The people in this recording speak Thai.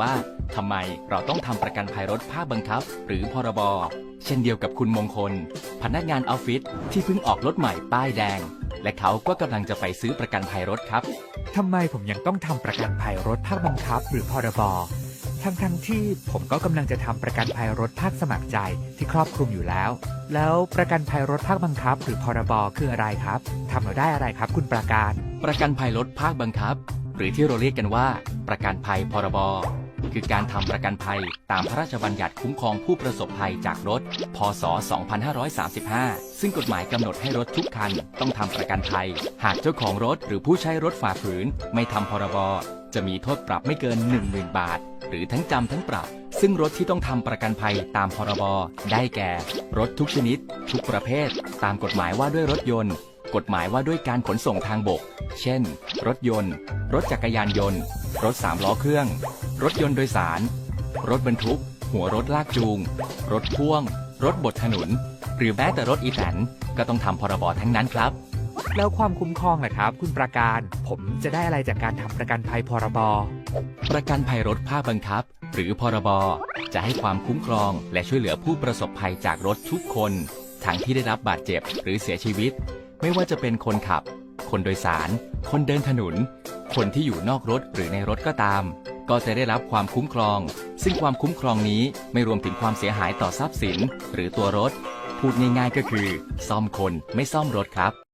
ว่าทำไมเราต้องทำประกันภัยรถภาคบังคับ หรือพรบ เช่นเดียวกับคุณมงคล พนักงานออฟฟิศที่เพิ่งออกรถใหม่ป้ายแดง และเขาก็กำลังจะไปซื้อประกันภัยรถครับ ทำไมผมยังต้องทำประกันภัยรถภาคบังคับ หรือพรบ ทั้งทั้งๆที่ผมก็กำลังจะทำประกันภัยรถภาคสมัครใจที่ครอบคลุมอยู่แล้ว แล้วประกันภัยรถภาคบังคับ หรือพรบ คืออะไรครับทำแล้วได้อะไรครับ คุณประการ ประกันภัยรถภาคบังคับ หรือที่เราเรียกกันว่า ประกันภัยพรบ คือการทำประกันภัยตามพระราชบัญญัติคุ้มครองผู้ประสบภัยจากรถ พศ 2535 ซึ่งกฎหมายกำหนดให้รถทุกคันต้องทำประกันภัย หากเจ้าของรถหรือผู้ใช้รถฝ่าฝืน ไม่ทำพรบ จะมีโทษปรับไม่เกิน 10,000 บาท หรือทั้งจำทั้งปรับ ซึ่งรถที่ต้องทำประกันภัยตามพรบ ได้แก่ รถทุกชนิด ทุกประเภท ตามกฎหมายว่าด้วยรถยนต์กฎหมายว่าด้วยการขนส่งทางบก เช่น รถยนต์ รถจักรยานยนต์ รถสามล้อเครื่อง รถยนต์โดยสาร รถบรรทุก หัวรถลากจูง รถพ่วง รถบดถนน หรือแม้แต่รถอีแตนก็ต้องทำพรบทั้งนั้นครับ แล้วความคุ้มครองล่ะครับ คุณประการ ผมจะได้อะไรจากการทำประกันภัยพรบ ประกันภัยรถภาคบังคับ หรือพรบ จะให้ความคุ้มครองและช่วยเหลือผู้ประสบภัยจากรถทุกคน ทั้งที่ได้รับบาดเจ็บหรือเสียชีวิต ไม่ว่าจะเป็นคนขับ คนโดยสาร คนเดินถนน คนที่อยู่นอกรถหรือในรถก็ตาม ก็จะได้รับความคุ้มครอง ซึ่งความคุ้มครองนี้ไม่รวมถึงความเสียหายต่อทรัพย์สิน หรือตัวรถ พูดง่ายๆก็คือ ซ่อมคนไม่ซ่อมรถครับ